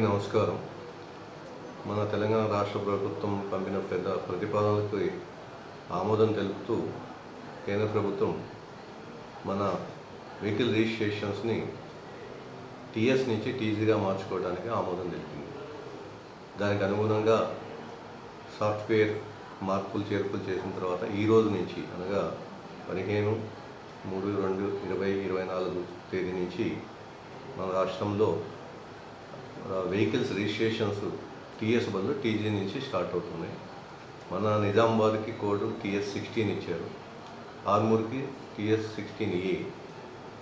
నమస్కారం. మన తెలంగాణ రాష్ట్ర ప్రభుత్వం పంపిన పెద్ద ప్రతిపాదనలకు ఆమోదం తెలుపుతూ కేంద్ర ప్రభుత్వం మన వెహికల్ రిజిస్ట్రేషన్స్ని టీఎస్ నుంచి టీజీగా మార్చుకోవడానికి ఆమోదం తెలిపింది. దానికి అనుగుణంగా సాఫ్ట్వేర్ మార్పులు చేర్పులు చేసిన తర్వాత ఈ రోజు నుంచి అనగా పదిహేను మూడు రెండు ఇరవై ఇరవై నాలుగు తేదీ నుంచి మన రాష్ట్రంలో వెహికల్స్ రిజిస్ట్రేషన్స్ టీఎస్ బదులు టీజీ నుంచి స్టార్ట్ అవుతున్నాయి. మన నిజామాబాద్కి కోడ్ టీఎస్ సిక్స్టీన్ ఇచ్చారు. ఆర్మూర్కి టీఎస్ సిక్స్టీన్ ఏ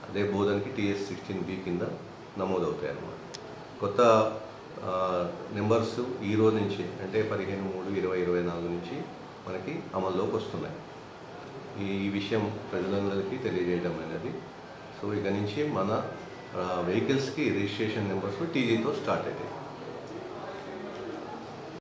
అదే బోధన్కి టీఎస్ సిక్స్టీన్ బి కింద నమోదవుతాయి అన్నమాట కొత్త నెంబర్స్ ఈ రోజు నుంచి అంటే పదిహేను మూడు ఇరవై ఇరవై నాలుగు నుంచి మనకి అమల్లోకి వస్తున్నాయి. ఈ ఈ విషయం ప్రజలందరికీ తెలియజేయడం అనేది. సో ఇక నుంచి మన వెహికల్స్కి రిజిస్ట్రేషన్ నెంబర్స్ టీజీతో స్టార్ట్ అవుతాయి